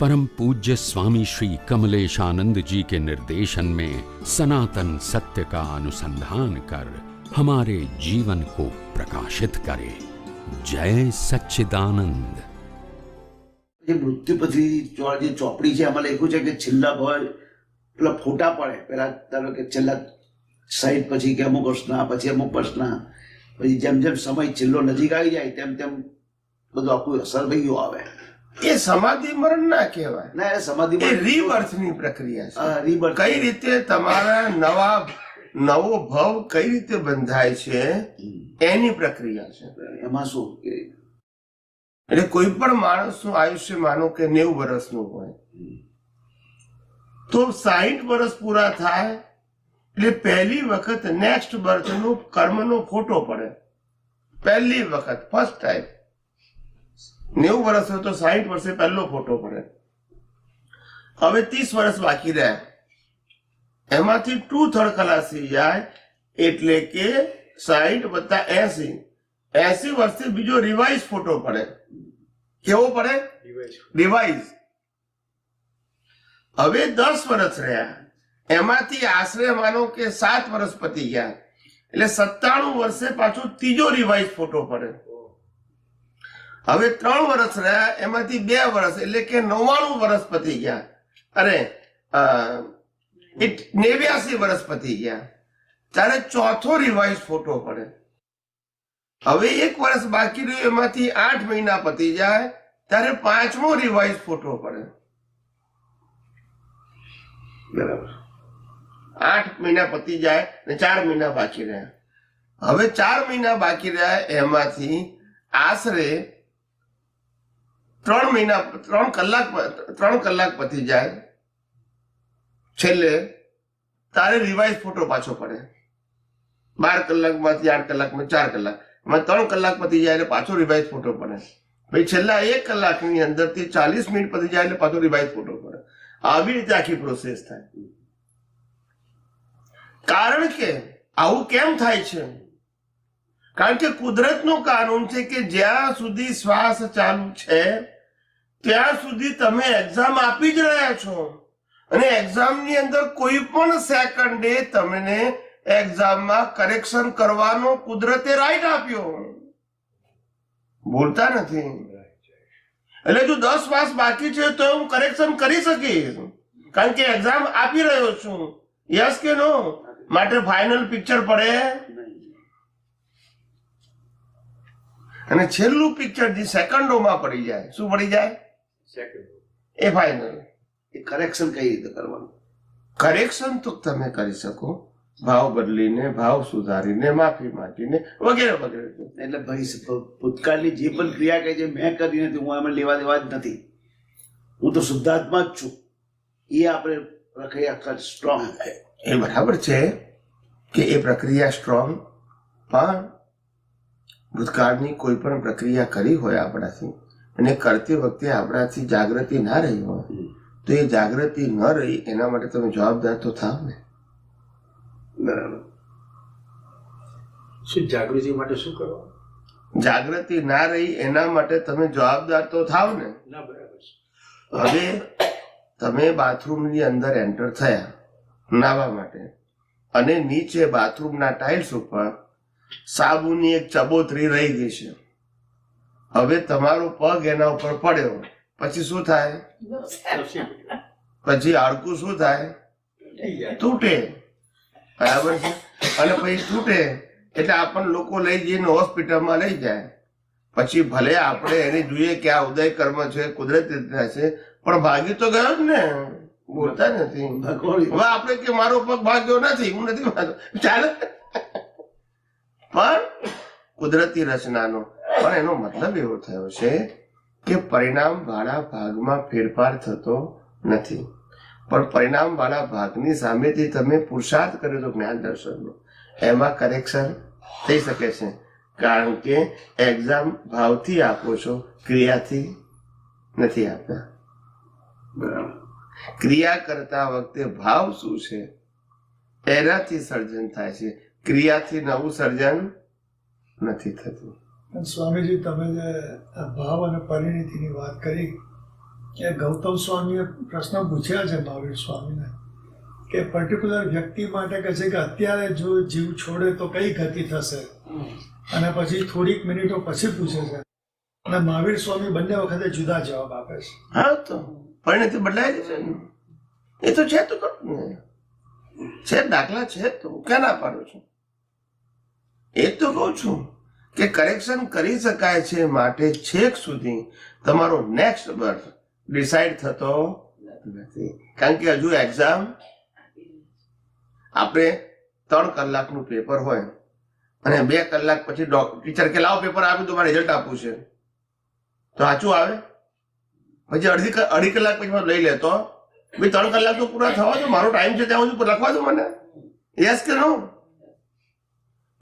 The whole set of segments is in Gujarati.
परम पूज्य स्वामी श्री कमलेशानंद जी के निर्देशन में सनातन सत्य का अनुसंधान कर हमारे जीवन को प्रकाशित करे जय सच्चिदानंद જે મૃત્યુ પછી ચો- જે ચોપડી છે એમાં લખ્યું છે કે છેલ્લા ભર પેલા ફોટા પડે પેલા ધારો કે છેલ્લા સાઈઠ પછી કે અમુક વર્ષના પછી અમુક વર્ષના પછી જેમ જેમ સમય છેલ્લો નજીક આવી જાય તેમ તેમ બધું આખું અસર થઈ ગયું આવે એ સમાધિ મરણ ના કહેવાય. ના એ સમાધિ એ રીબર્થની પ્રક્રિયા છે. રીબર્થ કઈ રીતે તમારા નવા નવો ભવ કઈ રીતે બંધાય છે એની પ્રક્રિયા છે. એમાં શું? એટલે કોઈ પણ માણસનું આયુષ્ય માનો કે નેવું વર્ષનું હોય તો સાહીઠ વર્ષ પૂરા થાય એટલે પહેલી વખત નેક્સ્ટ બર્થનું કર્મનો ફોટો પડે. પહેલી વખત ફર્સ્ટ ટાઈમ. નેવું વર્ષ હોય તો સાહીઠ વર્ષે પહેલો ફોટો પડે. હવે ત્રીસ વર્ષ બાકી રહે. એમાંથી ટુ થર્ડ ખલાસી જાય એટલે કે સાહીઠ વત્તા એસી. એસી વર્ષથી બીજો રિવાઇઝ ફોટો પડે. કેવો પડે? રિવાઇઝ હવે દસ વર્ષ રહ્યા. એમાંથી આશરે માનો કે સાત વર્ષ પતી ગયા. એટલે સત્તાણું વર્ષે પાછો ત્રીજો રિવાઇઝ ફોટો પડે. હવે ત્રણ વર્ષ રહ્યા, એમાંથી બે વર્ષ એટલે કે નવ્વાણું વર્ષ પતી ગયા. અરે નેવ્યાસી વર્ષ પતી ગયા. ત્યારે ચોથો રિવાઇઝ ફોટો પડે. હવે એક વર્ષ બાકી રહ્યું, એમાંથી આઠ મહિના પતી જાય, ત્યારે પાંચમો રિવાઇઝ ફોટો પડે. બરાબર. આઠ મહિના પતી જાય ને ચાર મહિના બાકી રહ્યા. હવે ચાર મહિના બાકી રહ્યા, એમાંથી આશરે ત્રણ મહિના, ત્રણ કલાક ત્રણ કલાક પતી જાય. છેલ્લે તારે રિવાઇઝ ફોટો પાછો પડે. બાર કલાકમાંથી આઠ કલાકમાં ચાર કલાક. એમાં ત્રણ કલાક પતી જાય એટલે પાછો રિવાઇઝ ફોટો પડે. ભાઈ છેલ્લા એક કલાકની અંદરથી ચાલીસ મિનિટ પતી જાય એટલે પાછો રિવાઇઝ ફોટો પડે. આવી રીતે આખી પ્રોસેસ થાય. કારણ કે આવું કેમ થાય છે? કારણ કે કુદરતનો કાનૂન છે કે જ્યાં સુધી શ્વાસ ચાલુ છે, ત્યાં સુધી તમે એક્ઝામ આપી જ રહ્યા છો. અને એક્ઝામની અંદર કોઈ પણ સેકન્ડે તમને એક્ઝામમાં કરેક્શન કરવાનો કુદરતે રાઈટ આપ્યો. બોલતા નથી. એટલે જો દસ માસ બાકી છે તો હું કરેક્શન કરી શકીશ. કારણ કે એક્ઝામ આપી રહ્યો છું. યસ કે નો માટે ફાઇનલ પિક્ચર પડે. અને છેલ્લું પિક્ચર જે સેકન્ડોમાં પડી જાય શું પડી જાય? એ ફાઇનલ એ કરેક્શન કઈ રીતે કરવાનું? કરેક્શન તો તમે કરી શકો. ભાવ બદલીને ભાવ સુધારીને માફી માંગીને વગેરે વગેરે. એટલે ભાઈ ભૂતકાળની જે પણ ક્રિયા કહે છે મેં કરી નથી હું એમાં લેવા દેવા જ નથી. હું તો શુદ્ધાત્મા જ છું. એ આપણે પ્રક્રિયા સ્ટ્રોંગ એ બરાબર છે કે એ પ્રક્રિયા સ્ટ્રોંગ પણ ભૂતકાળની કોઈ પણ પ્રક્રિયા કરી હોય આપણાથી અને કરતી વખતે આપણાથી જાગૃતિ ના રહી હોય તો એ જાગૃતિ ન રહી એના માટે તમે જવાબદાર તો થાવ ને. બરાબર. શું જાગૃતિ માટે શું કરવાનું જાગૃતિ ના રહી એના માટે તમે જવાબદાર તો થાવ ને. ના બરાબર હવે તમે બાથરૂમની અંદર એન્ટર થયા નાહવા માટે અને નીચે બાથરૂમના ટાઇલ્સ ઉપર સાબુની એક ચબોતરી રહી ગઈ છે. હવે તમારો પગ એના ઉપર પડ્યો. પછી શું થાય? પછી હાડકું શું થાય? તૂટે. બરાબર છે? અને પછી તૂટે. એટલે આપણને લોકો લઈ જઈને હોસ્પિટલમાં લઈ જાય. પછી ભલે આપણે એને જોઈએ કે આ ઉદય કર્મ છે કુદરતી રીતે છે પણ ભાગી તો ગયો જ ને. બોલતા નથી. હવે આપણે કે મારો પગ ભાગ્યો નથી? હું નથી ભાગ્યો. ચાલે. પણ કુદરતી રચનાનો. પણ એનો મતલબ એવો થયો છે કે પરિણામ વાળા ભાગમાં ફેરફાર થતો નથી. પણ પરિણામ વાળા ભાગની સામેથી તમે પુરુષાર્થ કર્યો તો જ્ઞાન દર્શનનો. એમાં કરેક્શન થઈ શકે છે. કારણ કે એક્ઝામ ભાવથી આપો છો, ક્રિયાથી નથી આપતા. બરાબર. ક્રિયા કરતા વખતે ભાવ શું છે? એનાથી સર્જન થાય છે. ક્રિયાથી નવું સર્જન નથી થતું. સ્વામીજી તમે જે ભાવ અને પરિણીતિની વાત કરી કે ગૌતમ સ્વામીએ પ્રશ્ન પૂછ્યા છે મહાવીર સ્વામીને કે પર્ટિક્યુલર વ્યક્તિ માટે કહે છે કે અત્યારે જો જીવ છોડે તો કઈ ગતિ થશે? અને પછી થોડીક મિનિટો પછી પૂછે છે. અને મહાવીર સ્વામી બંને વખતે જુદા જવાબ આપે છે. હા તો પરિણતિ બદલાય છે ને. એ તો છે તો ખરું ને છે, દાખલા છે, તો ક્યાં ના પાડું છું? એ તો કહું છું કે કરેક્શન કરી શકાય છે માટે છેક સુધી તમારો નેક્સ્ટ બર્થ ડિસાઈડ થતો નથી. કારણ કે હજુ એક્ઝામ આપણે ત્રણ કલાકનું પેપર હોય અને બે કલાક પછી ટીચર કે લાવો પેપર આપ્યું તો મારે રિઝલ્ટ આપવું છે. તો સાચું આવે? પછી અડધી અઢી કલાક પછી લઈ લેતો. ભાઈ, ત્રણ કલાક તો પૂરા થવા દો, મારો ટાઈમ છે, ત્યાં સુધી લખવા દો મને. યસ કે નો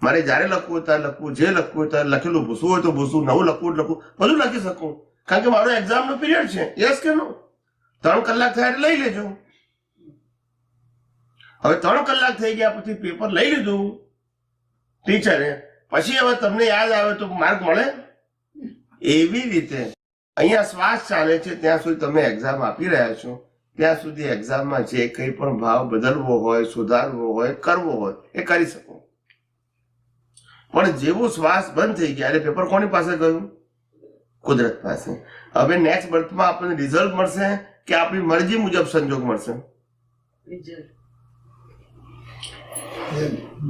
મારે જ્યારે લખવું હોય ત્યારે લખવું, જે લખવું હોય ત્યારે લખેલું, ભૂસવું હોય તો ભૂસવું, નવું લખવું લખવું બધું લખી શકું. કારણ કે મારો એક્ઝામનો પીરિયડ છે. યસ કે નો ત્રણ કલાક થયા એટલે લઈ લેજો. હવે ત્રણ કલાક થઈ ગયા પછી પેપર લઈ લીધું ટીચરે પછી હવે તમને યાદ આવે તો માર્ક મળે? એવી રીતે. અહીંયા શ્વાસ ચાલે છે, ત્યાં સુધી તમે એક્ઝામ આપી રહ્યા છો. ત્યાં સુધી એક્ઝામમાં જે કંઈ પણ ભાવ બદલવો હોય સુધારવો હોય કરવો હોય એ કરી શકો. પણ જેવો શ્વાસ બંધ થઈ ગયા એટલે પેપર કોની પાસે ગયું? કુદરત પાસે. હવે નેક્સ્ટ બર્થમાં આપણને રિઝલ્ટ મળશે કે આપણી મરજી મુજબ સંજોગ મળશે?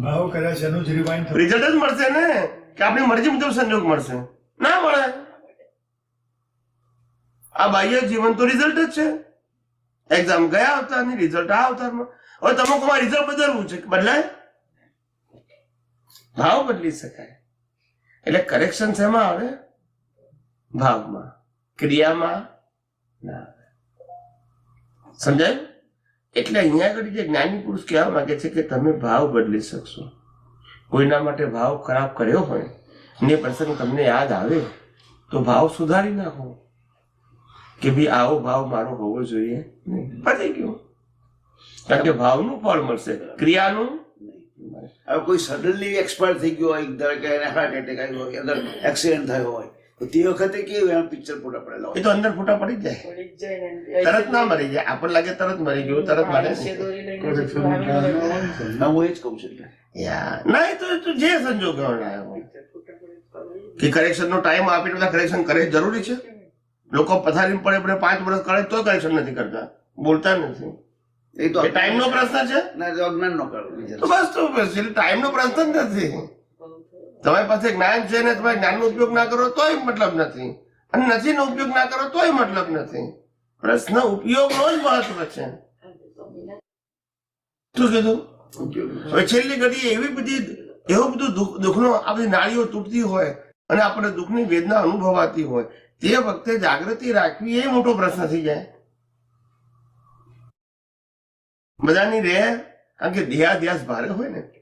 ભાવ કદાચ એનું જ રિઝલ્ટ જ મળશે ને? કે આપણી મરજી મુજબ સંજોગ મળશે? ના મળે. આ બાહ્ય જીવન તો રિઝલ્ટ જ છે. એક્ઝામ ગયા અવતારની રિઝલ્ટ આ અવતારમાં. હવે તમે કહો રિઝલ્ટ બદલવું છે બદલાય? ભાવ બદલી શકાય. એટલે કરેક્શન શેમાં આવે? ભાવમાં. ક્રિયામાં ના આવે. સમજાય? એટલે અહીંયા આગળ જે જ્ઞાની પુરુષ કહેવા માંગે છે કે તમે ભાવ બદલી શકશો. કોઈના માટે ભાવ ખરાબ કર્યો હોય, ને પ્રસંગ તમને યાદ આવે, તો ભાવ સુધારી નાખો. કે ભાઈ આવો ભાવ મારો હોવો જોઈએ. પતી ગયું. કારણ કે ભાવનું ફળ મળશે. ક્રિયાનું? હવે કોઈ સડનલી એક્સપાયર થઈ ગયો હોય ધારો કે એને હાર્ટ એટેક આવ્યો હોય અંદર એક્સિડન્ટ થયો હોય તો તે વખતે કેવું એમ પિક્ચર ફોટા પડેલા એ તો અંદર ફોટા પડી જાય. તરત ના મરી જાય. આપણને લાગે તરત મરી ગયું તરત મારે. હું એ જ કહું છું. ના એ તો જે સંજોગ લાયો કે કરેક્શન નો ટાઈમ આપીને બધા કરેક્શન કરે જરૂરી છે? લોકો પથારી પડે પડે પાંચ વર્ષ કરે તો કરેક્શન નથી કરતા. બોલતા નથી. એ તો ટાઈમ નો પ્રશ્ન છે? ના અજ્ઞાન નો બસ તો ટાઈમ નો પ્રશ્ન જ નથી. તમારી પાસે જ્ઞાન છે ને તમે જ્ઞાનનો ઉપયોગ ના કરો તોય મતલબ નથી. અને નથી નો ઉપયોગ ના કરો તોય મતલબ નથી. પ્રશ્ન ઉપયોગનો જ મહત્વ છે. શું કીધું? હવે છેલ્લી ઘડી એવી બધી એવું બધું દુઃખ દુઃખનો આ બધી નાળીઓ તૂટતી હોય અને આપણે દુઃખની વેદના અનુભવાતી હોય, તે વખતે જાગૃતિ રાખવી એ મોટો પ્રશ્ન થઈ જાય. બધાની રહે કારણ કે દેહાધ્યાસ ભારે હોય ને.